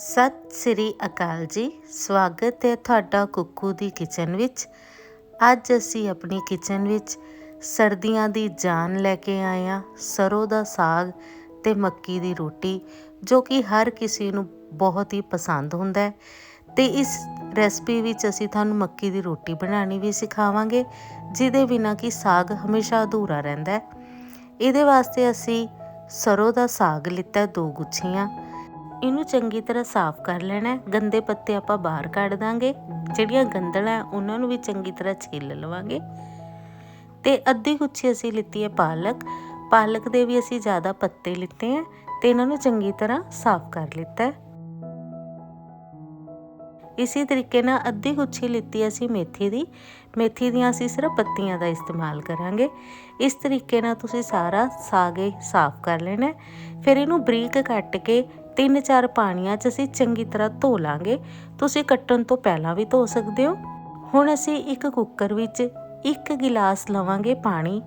ਸਤਿ ਸ੍ਰੀ ਅਕਾਲ ਜੀ। ਸਵਾਗਤ ਹੈ ਤੁਹਾਡਾ ਕੁੱਕੂ ਦੀ ਕਿਚਨ ਵਿੱਚ। ਅੱਜ ਅਸੀਂ ਆਪਣੀ ਕਿਚਨ ਵਿੱਚ ਸਰਦੀਆਂ ਦੀ ਜਾਨ ਲੈ ਕੇ ਆਏ ਹਾਂ। ਸਰੋਂ ਦਾ ਸਾਗ ਤੇ ਮੱਕੀ ਦੀ ਰੋਟੀ, ਜੋ ਕਿ ਹਰ ਕਿਸੇ ਨੂੰ ਬਹੁਤ ਹੀ ਪਸੰਦ ਹੁੰਦਾ ਹੈ। ਤੇ ਇਸ ਰੈਸਪੀ ਵਿੱਚ ਅਸੀਂ ਤੁਹਾਨੂੰ ਮੱਕੀ ਦੀ ਰੋਟੀ ਬਣਾਉਣੀ ਵੀ ਸਿਖਾਵਾਂਗੇ, ਜਿਹਦੇ ਬਿਨਾਂ ਕਿ ਸਾਗ ਹਮੇਸ਼ਾ ਅਧੂਰਾ ਰਹਿੰਦਾ ਹੈ। ਇਹਦੇ ਵਾਸਤੇ ਅਸੀਂ ਸਰੋਂ ਦਾ ਸਾਗ ਲਿੱਤਾ, ਦੋ ਗੁੱਛੀਆਂ। ਇਹਨੂੰ ਚੰਗੀ ਤਰ੍ਹਾਂ ਸਾਫ਼ ਕਰ ਲੈਣਾ ਗੰਦੇ ਪੱਤੇ ਆਪਾਂ ਬਾਹਰ ਕੱਢ ਦਾਂਗੇ। ਜਿਹੜੀਆਂ ਗੰਦਲਾਂ ਹੈ, ਉਹਨਾਂ ਨੂੰ ਵੀ ਚੰਗੀ ਤਰ੍ਹਾਂ ਛਿੱਲ ਲਵਾਂਗੇ। ਤੇ ਅੱਧੀ ਗੁੱਛੀ ਅਸੀਂ ਲਿੱਤੀ ਹੈ ਪਾਲਕ। ਪਾਲਕ ਦੇ ਵੀ ਅਸੀਂ ਜ਼ਿਆਦਾ ਪੱਤੇ ਲਿੱਤੇ ਹੈ ਤੇ ਇਹਨਾਂ ਨੂੰ ਚੰਗੀ ਤਰ੍ਹਾਂ ਸਾਫ਼ ਕਰ ਲਿੱਤਾ ਹੈ। ਇਸੇ ਤਰੀਕੇ ਨਾਲ ਅੱਧੀ ਗੁੱਛੀ ਲਿੱਤੀ ਅਸੀਂ ਮੇਥੀ ਦੀ। ਮੇਥੀ ਦੀਆਂ ਅਸੀਂ ਸਿਰਫ ਪੱਤੀਆਂ ਦਾ ਇਸਤੇਮਾਲ ਕਰਾਂਗੇ। ਇਸ ਤਰੀਕੇ ਨਾਲ ਤੁਸੀਂ ਸਾਰਾ ਸਾਗੇ ਸਾਫ਼ ਕਰ ਲੈਣਾ ਫਿਰ ਇਹਨੂੰ ਬਰੀਕ ਕੱਟ ਕੇ ਤਿੰਨ ਚਾਰ ਪਾਣੀਆਂ 'ਚ ਅਸੀਂ ਚੰਗੀ ਤਰ੍ਹਾਂ ਧੋ ਲਾਂਗੇ। ਤੁਸੀਂ ਕੱਟਣ ਤੋਂ ਪਹਿਲਾਂ ਵੀ ਧੋ ਸਕਦੇ ਹੋ। ਹੁਣ ਅਸੀਂ ਇੱਕ ਕੁੱਕਰ ਵਿੱਚ ਇੱਕ ਗਿਲਾਸ ਲਵਾਂਗੇ ਪਾਣੀ।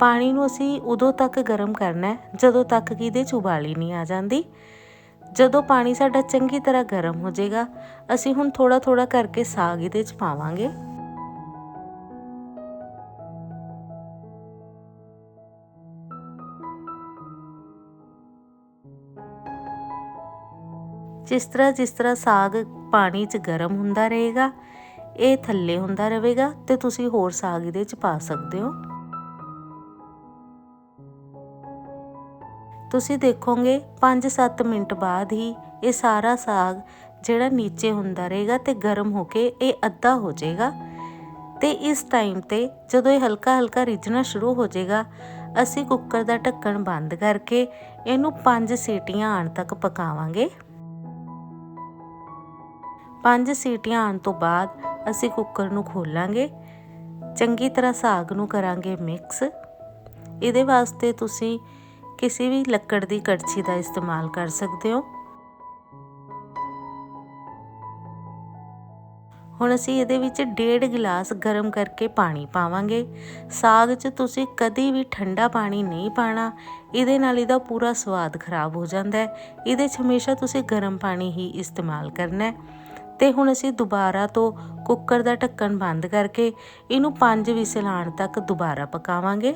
ਪਾਣੀ ਨੂੰ ਅਸੀਂ ਉਦੋਂ ਤੱਕ ਗਰਮ ਕਰਨਾ ਹੈ ਜਦੋਂ ਤੱਕ ਕਿ ਇਹਦੇ 'ਚ ਉਬਾਲੀ ਨਹੀਂ ਆ ਜਾਂਦੀ। ਜਦੋਂ ਪਾਣੀ ਸਾਡਾ ਚੰਗੀ ਤਰ੍ਹਾਂ ਗਰਮ ਹੋ ਜਾਏਗਾ, ਅਸੀਂ ਹੁਣ ਥੋੜਾ ਥੋੜਾ ਕਰਕੇ ਸਾਗ ਇਹਦੇ 'ਚ ਪਾਵਾਂਗੇ। ਜਿਸ ਤਰ੍ਹਾਂ ਜਿਸ ਤਰ੍ਹਾਂ ਸਾਗ ਪਾਣੀ 'ਚ ਗਰਮ ਹੁੰਦਾ ਰਹੇਗਾ, ਇਹ ਥੱਲੇ ਹੁੰਦਾ ਰਹੇਗਾ ਤੇ ਤੁਸੀਂ ਹੋਰ ਸਾਗ ਇਹਦੇ 'ਚ ਪਾ ਸਕਦੇ ਹੋ। ਤੁਸੀਂ ਦੇਖੋਗੇ 5-7 ਮਿੰਟ ਬਾਅਦ ਹੀ ਇਹ ਸਾਰਾ ਸਾਗ ਜਿਹੜਾ ਨੀਚੇ ਹੁੰਦਾ ਰਹੇਗਾ ਤੇ ਗਰਮ ਹੋ ਕੇ ਇਹ ਅੱਧਾ ਹੋ ਜਾਏਗਾ ਤੇ ਇਸ ਟਾਈਮ ਤੇ ਜਦੋਂ ਇਹ ਹਲਕਾ ਹਲਕਾ ਰਿੱਝਣਾ ਸ਼ੁਰੂ ਹੋ ਜਾਏਗਾ, ਅਸੀਂ ਕੁੱਕਰ ਦਾ ਢੱਕਣ ਬੰਦ ਕਰਕੇ ਇਹਨੂੰ 5 ਸੀਟੀਆਂ ਆਉਣ ਤੱਕ ਪਕਾਵਾਂਗੇ। ਪੰਜ ਸੀਟੀਆਂ ਆਉਣ ਤੋਂ ਬਾਅਦ ਅਸੀਂ ਕੁੱਕਰ ਨੂੰ ਖੋਲਾਂਗੇ। ਚੰਗੀ ਤਰ੍ਹਾਂ ਸਾਗ ਨੂੰ ਕਰਾਂਗੇ ਮਿਕਸ। ਇਹਦੇ ਵਾਸਤੇ ਤੁਸੀਂ ਕਿਸੇ ਵੀ ਲੱਕੜ ਦੀ ਕੜਛੀ ਦਾ ਇਸਤੇਮਾਲ ਕਰ ਸਕਦੇ ਹੋ। ਹੁਣ ਅਸੀਂ ਇਹਦੇ ਵਿੱਚ ਡੇਢ ਗਿਲਾਸ ਗਰਮ ਕਰਕੇ ਪਾਣੀ ਪਾਵਾਂਗੇ। ਸਾਗ 'ਚ ਤੁਸੀਂ ਕਦੀ ਵੀ ਠੰਡਾ ਪਾਣੀ ਨਹੀਂ ਪਾਣਾ। ਇਹਦੇ ਨਾਲ ਇਹਦਾ ਪੂਰਾ ਸਵਾਦ ਖਰਾਬ ਹੋ ਜਾਂਦਾ ਹੈ। ਇਹਦੇ 'ਚ ਹਮੇਸ਼ਾ ਤੁਸੀਂ ਗਰਮ ਪਾਣੀ ਹੀ ਇਸਤੇਮਾਲ ਕਰਨਾ ਹੈ। ਤੇ ਹੁਣ ਅਸੀਂ ਦੁਬਾਰਾ ਤੋਂ ਕੁੱਕਰ ਦਾ ਢੱਕਣ ਬੰਦ ਕਰਕੇ ਇਹਨੂੰ 5 ਵਿਸਲ ਆਉਣ ਤੱਕ ਦੁਬਾਰਾ ਪਕਾਵਾਂਗੇ।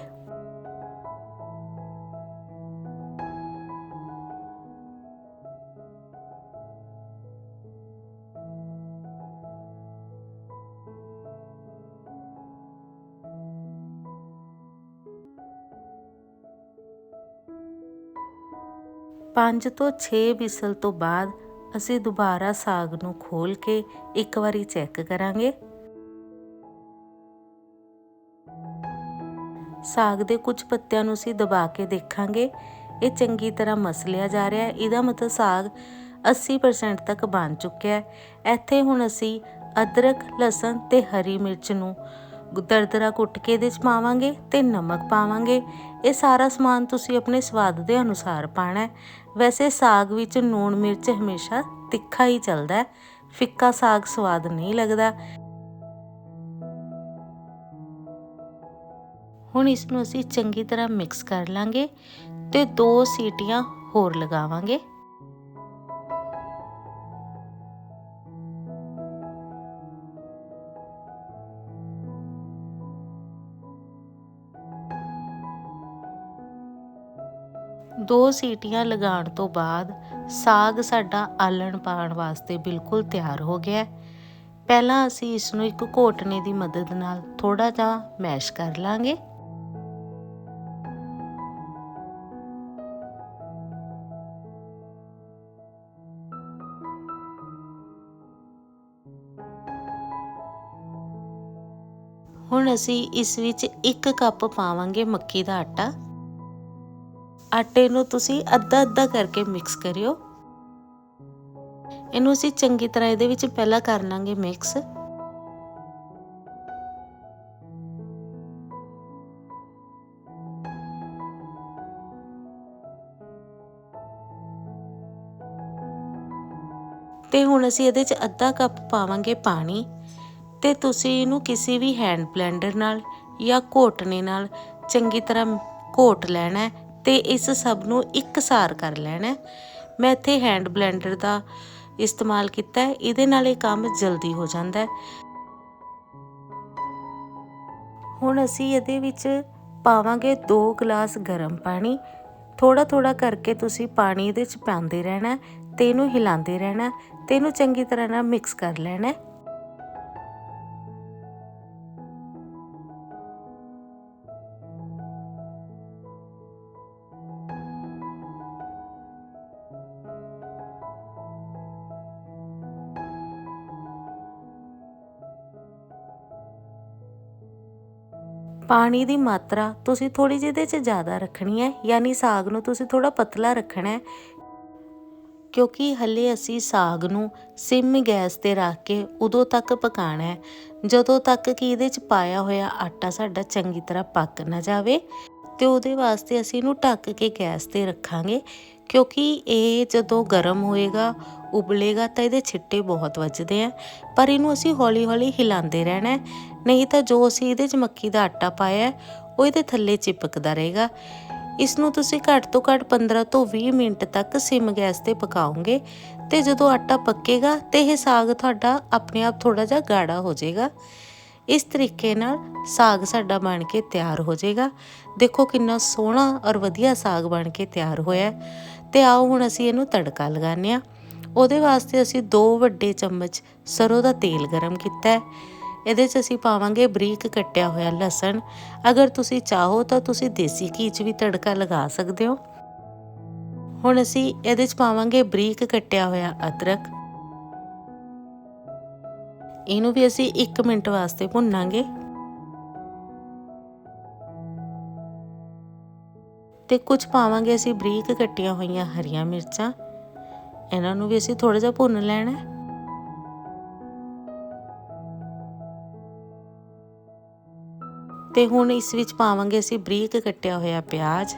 ਪੰਜ ਤੋਂ 6 ਵਿਸਲ ਤੋਂ ਬਾਅਦ ਅਸੀਂ ਦੁਬਾਰਾ ਸਾਗ ਨੂੰ ਖੋਲ ਕੇ ਇੱਕ ਵਾਰੀ ਚੈੱਕ ਕਰਾਂਗੇ। ਸਾਗ ਦੇ ਕੁਝ ਪੱਤਿਆਂ ਨੂੰ ਅਸੀਂ ਦਬਾ ਕੇ ਦੇਖਾਂਗੇ। ਇਹ ਚੰਗੀ ਤਰ੍ਹਾਂ ਮਸਲਿਆ ਜਾ ਰਿਹਾ ਹੈ। ਇਹਦਾ ਮਤਲਬ ਸਾਗ 80% ਤੱਕ ਬਣ ਚੁੱਕਿਆ ਹੈ। ਇੱਥੇ ਹੁਣ ਅਸੀਂ ਅਦਰਕ, ਲਸਣ ਤੇ ਹਰੀ ਮਿਰਚ ਨੂੰ ਦਰਦਰਾ ਕੁੱਟ ਕੇ ਇਹਦੇ ਚ ਪਾਵਾਂਗੇ ਤੇ ਨਮਕ ਪਾਵਾਂਗੇ। ਇਹ ਸਾਰਾ ਸਮਾਨ ਤੁਸੀਂ ਆਪਣੇ ਸਵਾਦ ਦੇ ਅਨੁਸਾਰ ਪਾਣਾ ਵੈਸੇ ਸਾਗ ਵਿੱਚ ਨੂਣ ਮਿਰਚ ਹਮੇਸ਼ਾ ਤਿੱਖਾ ਹੀ ਚੱਲਦਾ ਹੈ। ਫਿੱਕਾ ਸਾਗ ਸਵਾਦ ਨਹੀਂ ਲੱਗਦਾ। ਹੁਣ ਇਸ ਨੂੰ ਅਸੀਂ ਚੰਗੀ ਤਰ੍ਹਾਂ ਮਿਕਸ ਕਰ ਲਾਂਗੇ ਤੇ ਦੋ ਸੀਟੀਆਂ ਹੋਰ ਲਗਾਵਾਂਗੇ। ਦੋ ਸੀਟੀਆਂ ਲਗਾਉਣ ਤੋਂ ਬਾਅਦ ਸਾਗ ਸਾਡਾ ਆਲਣ ਪਾਉਣ ਵਾਸਤੇ ਬਿਲਕੁਲ ਤਿਆਰ ਹੋ ਗਿਆ ਪਹਿਲਾਂ ਅਸੀਂ ਇਸ ਨੂੰ ਇੱਕ ਘੋਟਣੇ ਦੀ ਮਦਦ ਨਾਲ ਥੋੜਾ ਜਿਹਾ ਮੈਸ਼ ਕਰ ਲਾਂਗੇ। ਹੁਣ ਅਸੀਂ ਇਸ ਵਿੱਚ 1 ਕੱਪ ਪਾਵਾਂਗੇ ਮੱਕੀ ਦਾ ਆਟਾ। ਆਟੇ ਨੂੰ ਤੁਸੀਂ ਅੱਧਾ ਅੱਧਾ ਕਰਕੇ ਮਿਕਸ ਕਰਿਓ। ਇਹਨੂੰ ਅਸੀਂ ਚੰਗੀ ਤਰ੍ਹਾਂ ਇਹਦੇ ਵਿੱਚ ਪਹਿਲਾਂ ਕਰ ਲਾਂਗੇ ਮਿਕਸ ਤੇ ਹੁਣ ਅਸੀਂ ਇਹਦੇ 'ਚ ਅੱਧਾ ਕੱਪ ਪਾਵਾਂਗੇ ਪਾਣੀ ਤੇ ਤੁਸੀਂ ਇਹਨੂੰ ਕਿਸੇ ਵੀ ਹੈਂਡ ਬਲੈਂਡਰ ਨਾਲ ਜਾਂ ਘੋਟਣੇ ਨਾਲ ਚੰਗੀ ਤਰ੍ਹਾਂ ਘੋਟ ਲੈਣਾ ਹੈ। ਤੇ ਇਸ ਸਭ ਨੂੰ ਇੱਕਸਾਰ ਕਰ ਲੈਣਾ ਮੈਂ ਇੱਥੇ ਹੈਂਡ ਬਲੈਂਡਰ ਦਾ ਇਸਤੇਮਾਲ ਕੀਤਾ ਹੈ। ਇਹਦੇ ਨਾਲ ਇਹ ਕੰਮ ਜਲਦੀ ਹੋ ਜਾਂਦਾ ਹੈ। ਹੁਣ ਅਸੀਂ ਇਹਦੇ ਵਿੱਚ ਪਾਵਾਂਗੇ 2 ਗਲਾਸ ਗਰਮ ਪਾਣੀ। ਥੋੜਾ ਥੋੜਾ ਕਰਕੇ ਤੁਸੀਂ ਪਾਣੀ ਇਹਦੇ ਵਿੱਚ ਪਾਉਂਦੇ ਰਹਿਣਾ ਹੈ ਤੇ ਇਹਨੂੰ ਹਿਲਾਉਂਦੇ ਰਹਿਣਾ ਹੈ ਤੇ ਇਹਨੂੰ ਚੰਗੀ ਤਰ੍ਹਾਂ ਨਾਲ ਮਿਕਸ ਕਰ ਲੈਣਾ ਪਾਣੀ ਦੀ ਮਾਤਰਾ ਤੁਸੀਂ ਥੋੜੀ ਜਿਹੀ ਇਹਦੇ 'ਚ ਜ਼ਿਆਦਾ ਰੱਖਣੀ ਹੈ, ਯਾਨੀ ਸਾਗ ਨੂੰ ਤੁਸੀਂ ਥੋੜਾ ਪਤਲਾ ਰੱਖਣਾ ਹੈ। ਕਿਉਂਕਿ ਹੱਲੇ ਅਸੀਂ ਸਾਗ ਨੂੰ ਸਿਮ ਗੈਸ ਤੇ ਰੱਖ ਕੇ ਉਦੋਂ ਤੱਕ ਪਕਾਣਾ ਹੈ। ਜਦੋਂ ਤੱਕ ਕਿ ਇਹਦੇ 'ਚ ਪਾਇਆ ਹੋਇਆ ਆਟਾ ਸਾਡਾ ਚੰਗੀ ਤਰ੍ਹਾਂ ਪੱਕ ਨਾ ਜਾਵੇ ਤੇ ਉਹਦੇ ਵਾਸਤੇ ਅਸੀਂ ਇਹਨੂੰ ਢੱਕ ਕੇ ਗੈਸ ਤੇ ਰੱਖਾਂਗੇ। ਕਿਉਂਕਿ ਇਹ ਜਦੋਂ ਗਰਮ ਹੋਏਗਾ, ਉਬਲੇਗਾ ਤਾਂ ਇਹਦੇ ਛਿੱਟੇ ਬਹੁਤ ਵੱਜਦੇ ਆ। ਪਰ ਇਹਨੂੰ ਅਸੀਂ ਹੌਲੀ-ਹੌਲੀ ਹਿਲਾਉਂਦੇ ਰਹਿਣਾ ਨਹੀਂ ਤਾਂ ਜੋ ਅਸੀਂ ਇਹਦੇ 'ਚ ਮੱਕੀ ਦਾ ਆਟਾ ਪਾਇਆ ਉਹ ਇਹਦੇ ਥੱਲੇ ਚਿਪਕਦਾ ਰਹੇਗਾ। ਇਸ ਨੂੰ ਤੁਸੀਂ ਘੱਟ ਤੋਂ ਘੱਟ 15 ਤੋਂ 20 ਮਿੰਟ ਤੱਕ ਸਿਮ ਗੈਸ ਤੇ ਪਕਾਓਗੇ। ਤੇ ਜਦੋਂ ਆਟਾ ਪੱਕੇਗਾ, ਤੇ ਇਹ ਸਾਗ ਤੁਹਾਡਾ ਆਪਣੇ ਆਪ ਥੋੜਾ ਜਿਹਾ ਗਾੜਾ ਹੋ ਜਾਏਗਾ। ਇਸ ਤਰੀਕੇ ਨਾਲ ਸਾਗ ਸਾਡਾ ਬਣ ਕੇ ਤਿਆਰ ਹੋ ਜਾਏਗਾ। ਦੇਖੋ ਕਿੰਨਾ ਸੋਹਣਾ ਔਰ ਵਧੀਆ ਸਾਗ ਬਣ ਕੇ ਤਿਆਰ ਹੋਇਆ ਹੈ। ਤੇ ਆਓ ਹੁਣ ਅਸੀਂ ਇਹਨੂੰ ਤੜਕਾ ਲਗਾਉਂਦੇ ਆ ਉਹਦੇ ਵਾਸਤੇ ਅਸੀਂ ਦੋ ਵੱਡੇ ਚਮਚ ਸਰੋਂ ਦਾ ਤੇਲ ਗਰਮ ਕੀਤਾ ਹੈ। ਇਹਦੇ 'ਚ ਅਸੀਂ ਪਾਵਾਂਗੇ ਬਰੀਕ ਕੱਟਿਆ ਹੋਇਆ ਲਸਣ। ਅਗਰ ਤੁਸੀਂ ਚਾਹੋ ਤਾਂ ਤੁਸੀਂ ਦੇਸੀ ਘੀ 'ਚ ਵੀ ਤੜਕਾ ਲਗਾ ਸਕਦੇ ਹੋ। ਹੁਣ ਅਸੀਂ ਇਹਦੇ 'ਚ ਪਾਵਾਂਗੇ ਬਰੀਕ ਕੱਟਿਆ ਹੋਇਆ ਅਦਰਕ। ਇਹਨੂੰ ਵੀ ਅਸੀਂ 1 ਮਿੰਟ ਵਾਸਤੇ ਭੁੰਨਾਂਗੇ। ਤੇ ਕੁਝ ਪਾਵਾਂਗੇ ਅਸੀਂ ਬਰੀਕ ਕੱਟੀਆਂ ਹੋਈਆਂ ਹਰੀਆਂ ਮਿਰਚਾਂ। ਇਹਨਾਂ ਨੂੰ ਵੀ ਅਸੀਂ ਥੋੜਾ ਜਿਹਾ ਭੁੰਨ ਲੈਣਾ ਹੈ। ਤੇ ਹੁਣ ਇਸ ਵਿੱਚ ਪਾਵਾਂਗੇ ਅਸੀਂ ਬਰੀਕ ਕੱਟਿਆ ਹੋਇਆ ਪਿਆਜ਼।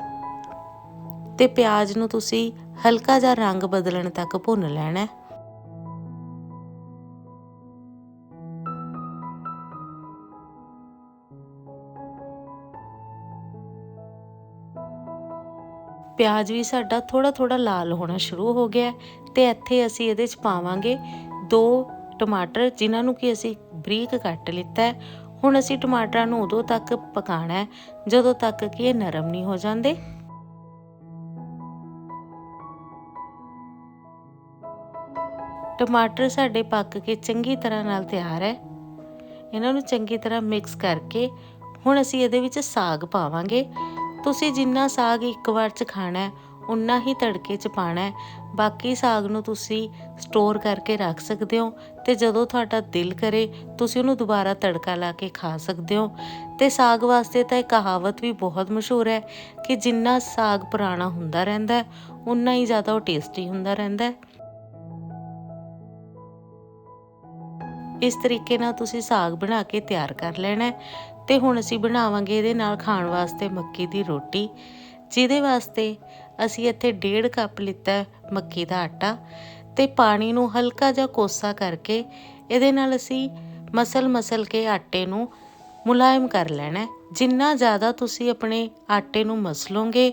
ਤੇ ਪਿਆਜ਼ ਨੂੰ ਤੁਸੀਂ ਹਲਕਾ ਜਿਹਾ ਰੰਗ ਬਦਲਣ ਤੱਕ ਭੁੰਨ ਲੈਣਾ ਪਿਆਜ਼ ਵੀ ਸਾਡਾ ਥੋੜਾ ਥੋੜਾ ਲਾਲ ਹੋਣਾ ਸ਼ੁਰੂ ਹੋ ਗਿਆ ਹੈ ਤੇ ਇੱਥੇ ਅਸੀਂ ਇਹਦੇ ਚ ਪਾਵਾਂਗੇ ਦੋ ਟਮਾਟਰ ਜਿਨ੍ਹਾਂ ਨੂੰ ਕਿ ਅਸੀਂ ਬਰੀਕ ਕੱਟ ਲਿੱਤਾ ਹੈ। ਹੁਣ ਅਸੀਂ ਟਮਾਟਰਾਂ ਨੂੰ ਉਦੋਂ ਤੱਕ ਪਕਾਣਾ ਹੈ, ਜਦੋਂ ਤੱਕ ਕਿ ਇਹ ਨਰਮ ਨਹੀਂ ਹੋ ਜਾਂਦੇ। ਟਮਾਟਰ ਸਾਡੇ ਪੱਕ ਕੇ ਚੰਗੀ ਤਰ੍ਹਾਂ ਨਾਲ ਤਿਆਰ ਹੈ। ਇਹਨਾਂ ਨੂੰ ਚੰਗੀ ਤਰ੍ਹਾਂ ਮਿਕਸ ਕਰਕੇ ਹੁਣ ਅਸੀਂ ਇਹਦੇ ਵਿੱਚ ਸਾਗ ਪਾਵਾਂਗੇ। ਤੁਸੀਂ ਜਿੰਨਾ ਸਾਗ ਇੱਕ ਵਾਰ ਚ ਖਾਣਾ ਉਨਾ ਹੀ ਤੜਕੇ ਚ ਪਾਣਾ ਬਾਕੀ ਸਾਗ ਨੂੰ ਤੁਸੀਂ ਸਟੋਰ ਕਰਕੇ ਰੱਖ ਸਕਦੇ ਹੋ ਤੇ ਜਦੋਂ ਤੁਹਾਡਾ ਦਿਲ ਕਰੇ, ਤੁਸੀਂ ਉਹਨੂੰ ਦੁਬਾਰਾ ਤੜਕਾ ਲਾ ਕੇ ਖਾ ਸਕਦੇ ਹੋ। ਤੇ ਸਾਗ ਵਾਸਤੇ ਤਾਂ ਇਹ ਕਹਾਵਤ ਵੀ ਬਹੁਤ ਮਸ਼ਹੂਰ ਹੈ ਕਿ ਜਿੰਨਾ ਸਾਗ ਪੁਰਾਣਾ ਹੁੰਦਾ ਰਹਿੰਦਾ ਉਨਾ ਹੀ ਜ਼ਿਆਦਾ ਉਹ ਟੇਸਟੀ ਹੁੰਦਾ ਰਹਿੰਦਾ ਹੈ। ਇਸ ਤਰੀਕੇ ਨਾਲ ਤੁਸੀਂ ਸਾਗ ਬਣਾ ਕੇ ਤਿਆਰ ਕਰ ਲੈਣਾ ਤੇ ਹੁਣ ਅਸੀਂ ਬਣਾਵਾਂਗੇ ਇਹਦੇ ਨਾਲ ਖਾਣ ਵਾਸਤੇ ਮੱਕੀ ਦੀ ਰੋਟੀ, ਜਿਹਦੇ ਵਾਸਤੇ ਅਸੀਂ ਇੱਥੇ 1.5 ਕੱਪ ਲਿੱਤਾ ਮੱਕੀ ਦਾ ਆਟਾ ਤੇ ਪਾਣੀ ਨੂੰ ਹਲਕਾ ਜਿਹਾ ਕੋਸਾ ਕਰਕੇ ਇਹਦੇ ਨਾਲ ਅਸੀਂ ਮਸਲ ਮਸਲ ਕੇ ਆਟੇ ਨੂੰ ਮੁਲਾਇਮ ਕਰ ਲੈਣਾ ਜਿੰਨਾ ਜ਼ਿਆਦਾ ਤੁਸੀਂ ਆਪਣੇ ਆਟੇ ਨੂੰ ਮਸਲੋਗੇ,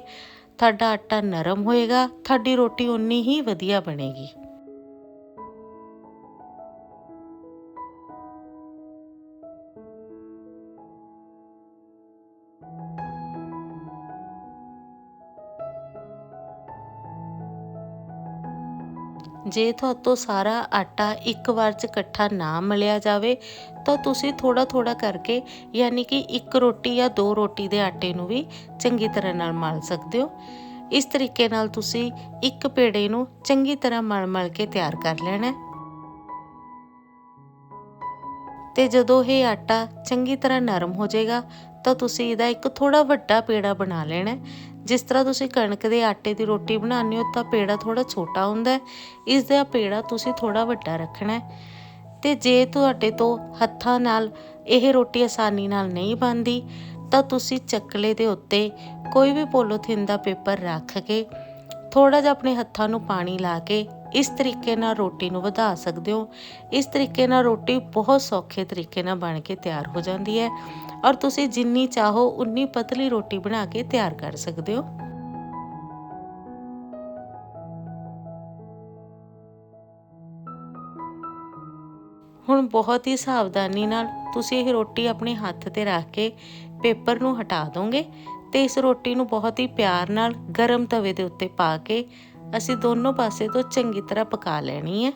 ਤੁਹਾਡਾ ਆਟਾ ਨਰਮ ਹੋਏਗਾ, ਤੁਹਾਡੀ ਰੋਟੀ ਉਨੀ ਹੀ ਵਧੀਆ ਬਣੇਗੀ। ਜੇ ਤੁਹਾਤੋਂ ਸਾਰਾ ਆਟਾ ਇੱਕ ਵਾਰ 'ਚ ਇਕੱਠਾ ਨਾ ਮਲਿਆ ਜਾਵੇ, ਤਾਂ ਤੁਸੀਂ ਥੋੜਾ ਥੋੜਾ ਕਰਕੇ ਯਾਨੀ ਕਿ ਇੱਕ ਰੋਟੀ ਜਾਂ ਦੋ ਰੋਟੀ ਦੇ ਆਟੇ ਨੂੰ ਵੀ ਚੰਗੀ ਤਰ੍ਹਾਂ ਨਾਲ ਮਲ ਸਕਦੇ ਹੋ। ਇਸ ਤਰੀਕੇ ਨਾਲ ਤੁਸੀਂ ਇੱਕ ਪੇੜੇ ਨੂੰ ਚੰਗੀ ਤਰ੍ਹਾਂ ਮਲ-ਮਲ ਕੇ ਤਿਆਰ ਕਰ ਲੈਣਾ ਹੈ। ਤੇ ਜਦੋਂ ਇਹ ਆਟਾ ਚੰਗੀ ਤਰ੍ਹਾਂ ਨਰਮ ਹੋ ਜਾਏਗਾ ਤਾਂ ਤੁਸੀਂ ਇਹਦਾ ਇੱਕ ਥੋੜਾ ਵੱਡਾ ਪੇੜਾ ਬਣਾ ਲੈਣਾ ਜਿਸ ਤਰ੍ਹਾਂ ਤੁਸੀਂ ਕਣਕ ਦੇ ਆਟੇ ਦੀ ਰੋਟੀ ਬਣਾਉਂਦੇ ਹੋ ਤਾਂ ਪੇੜਾ ਥੋੜਾ ਛੋਟਾ ਹੁੰਦਾ ਹੈ। ਇਸ ਦਾ ਪੇੜਾ ਤੁਸੀਂ ਥੋੜਾ ਵੱਡਾ ਰੱਖਣਾ ਹੈ। ਤੇ ਜੇ ਤੁਹਾਡੇ ਤੋਂ ਹੱਥਾਂ ਨਾਲ ਇਹ ਰੋਟੀ ਆਸਾਨੀ ਨਾਲ ਨਹੀਂ ਬਣਦੀ, ਤਾਂ ਤੁਸੀਂ ਚੱਕਲੇ ਦੇ ਉੱਤੇ ਕੋਈ ਵੀ ਪੋਲੋਥੀਨ ਦਾ ਪੇਪਰ ਰੱਖ ਕੇ ਥੋੜਾ ਜਿਹਾ ਆਪਣੇ ਹੱਥਾਂ ਨੂੰ ਪਾਣੀ ਲਾ ਕੇ ਇਸ ਤਰੀਕੇ ਨਾਲ ਰੋਟੀ ਨੂੰ ਵਧਾ ਸਕਦੇ ਹੋ। ਇਸ ਤਰੀਕੇ ਨਾਲ ਰੋਟੀ ਬਹੁਤ ਸੌਖੇ ਤਰੀਕੇ ਨਾਲ ਬਣ ਕੇ ਤਿਆਰ ਹੋ ਜਾਂਦੀ ਹੈ ਔਰ ਤੁਸੀਂ ਜਿੰਨੀ ਚਾਹੋ ਉਨੀ ਪਤਲੀ ਰੋਟੀ ਬਣਾ ਕੇ ਤਿਆਰ ਕਰ ਸਕਦੇ ਹੋ। ਹੁਣ ਬਹੁਤ ਹੀ ਸਾਵਧਾਨੀ ਨਾਲ ਤੁਸੀਂ ਇਹ ਰੋਟੀ ਆਪਣੇ ਹੱਥ ਤੇ ਰੱਖ ਕੇ ਪੇਪਰ ਨੂੰ ਹਟਾ ਦੋਗੇ ਤੇ ਇਸ ਰੋਟੀ ਨੂੰ ਬਹੁਤ ਹੀ ਪਿਆਰ ਨਾਲ ਗਰਮ ਤਵੇ ਦੇ ਉੱਤੇ ਪਾ ਕੇ ਅਸੀਂ ਦੋਨੋਂ ਪਾਸੇ ਤੋਂ ਚੰਗੀ ਤਰ੍ਹਾਂ ਪਕਾ ਲੈਣੀ ਹੈ।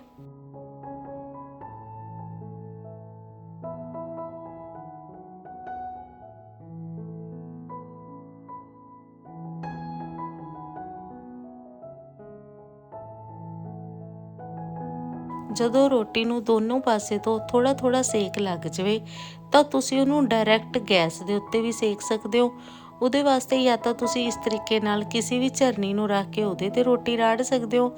ਜਦੋਂ ਰੋਟੀ ਨੂੰ ਦੋਨੋਂ ਪਾਸੇ ਤੋਂ ਥੋੜਾ ਥੋੜਾ ਸੇਕ ਲੱਗ ਜਾਵੇ, ਤਾਂ ਤੁਸੀਂ ਉਹਨੂੰ ਡਾਇਰੈਕਟ ਗੈਸ ਦੇ ਉੱਤੇ ਵੀ ਸੇਕ ਸਕਦੇ ਹੋ। ਉਹਦੇ ਵਾਸਤੇ ਜਾਂ ਤਾਂ ਤੁਸੀਂ ਇਸ ਤਰੀਕੇ ਨਾਲ ਕਿਸੇ ਵੀ ਝਰਨੀ ਨੂੰ ਰੱਖ ਕੇ ਉਹਦੇ ਤੇ ਰੋਟੀ ਰਾੜ ਸਕਦੇ ਹੋ,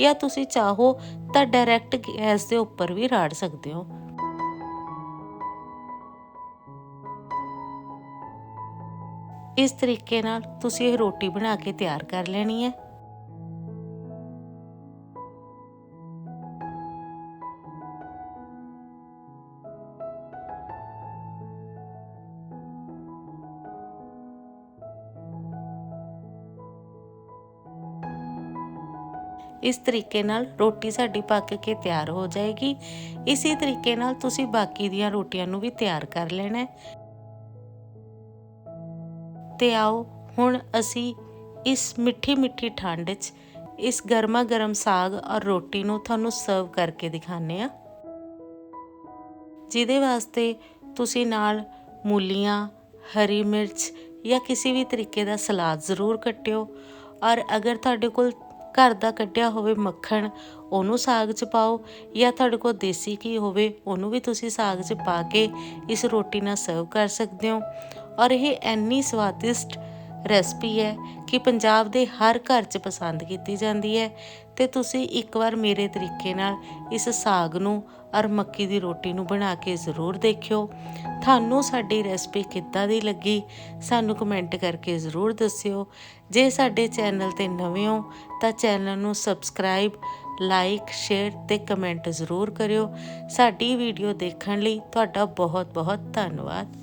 ਜਾਂ ਤੁਸੀਂ ਚਾਹੋ ਤਾਂ ਡਾਇਰੈਕਟ ਗੈਸ ਦੇ ਉੱਪਰ ਵੀ ਰਾੜ ਸਕਦੇ ਹੋ। ਇਸ ਤਰੀਕੇ ਨਾਲ ਤੁਸੀਂ ਇਹ ਰੋਟੀ ਬਣਾ ਕੇ ਤਿਆਰ ਕਰ ਲੈਣੀ ਹੈ। ਇਸ ਤਰੀਕੇ ਨਾਲ ਰੋਟੀ ਸਾਡੀ ਪੱਕ ਕੇ ਤਿਆਰ ਹੋ ਜਾਏਗੀ। ਇਸੇ ਤਰੀਕੇ ਨਾਲ ਤੁਸੀਂ ਬਾਕੀ ਦੀਆਂ ਰੋਟੀਆਂ ਨੂੰ ਵੀ ਤਿਆਰ ਕਰ ਲੈਣਾ ਹੈ। ਤੇ ਆਓ, ਹੁਣ ਅਸੀਂ ਇਸ ਮਿੱਠੀ ਮਿੱਠੀ ਠੰਡ 'ਚ ਇਸ ਗਰਮਾ ਗਰਮ ਸਾਗ ਔਰ ਰੋਟੀ ਨੂੰ ਤੁਹਾਨੂੰ ਸਰਵ ਕਰਕੇ ਦਿਖਾਣੇ ਆ ਜਿਹਦੇ ਵਾਸਤੇ ਤੁਸੀਂ ਨਾਲ ਮੂਲੀਆਂ, ਹਰੀ ਮਿਰਚ ਜਾਂ ਕਿਸੇ ਵੀ ਤਰੀਕੇ ਦਾ ਸਲਾਦ ਜ਼ਰੂਰ ਕੱਟਿਓ। ਔਰ ਅਗਰ ਤੁਹਾਡੇ ਕੋਲ ਘਰ ਦਾ ਕੱਢਿਆ ਹੋਵੇ ਮੱਖਣ, ਉਹਨੂੰ ਸਾਗ 'ਚ ਪਾਓ ਜਾਂ ਤੁਹਾਡੇ ਕੋਲ ਦੇਸੀ ਘੀ ਹੋਵੇ, ਉਹਨੂੰ ਵੀ ਤੁਸੀਂ ਸਾਗ 'ਚ ਪਾ ਕੇ ਇਸ ਰੋਟੀ ਨਾਲ ਸਰਵ ਕਰ ਸਕਦੇ ਹੋ। ਔਰ ਇਹ ਇੰਨੀ ਸਵਾਦਿਸ਼ਟ ਰੈਸਪੀ ਹੈ ਕਿ ਪੰਜਾਬ ਦੇ ਹਰ ਘਰ 'ਚ ਪਸੰਦ ਕੀਤੀ ਜਾਂਦੀ ਹੈ ਤੇ ਤੁਸੀਂ ਇੱਕ ਵਾਰ ਮੇਰੇ ਤਰੀਕੇ ਨਾਲ ਇਸ ਸਾਗ ਨੂੰ ਔਰ ਮੱਕੀ ਦੀ ਰੋਟੀ ਨੂੰ ਬਣਾ ਕੇ ਜ਼ਰੂਰ ਦੇਖਿਓ। ਤੁਹਾਨੂੰ ਸਾਡੀ ਰੈਸਪੀ ਕਿੱਦਾਂ ਦੀ ਲੱਗੀ, ਸਾਨੂੰ ਕਮੈਂਟ ਕਰਕੇ ਜ਼ਰੂਰ ਦੱਸਿਓ। ਜੇ ਸਾਡੇ ਚੈਨਲ ਤੇ ਨਵੇਂ ਹੋ ਤਾਂ ਚੈਨਲ ਨੂੰ ਸਬਸਕ੍ਰਾਈਬ, ਲਾਈਕ, ਸ਼ੇਅਰ ਤੇ ਕਮੈਂਟ ਜ਼ਰੂਰ ਕਰਿਓ। ਸਾਡੀ ਵੀਡੀਓ ਦੇਖਣ ਲਈ ਤੁਹਾਡਾ ਬਹੁਤ ਬਹੁਤ ਧੰਨਵਾਦ।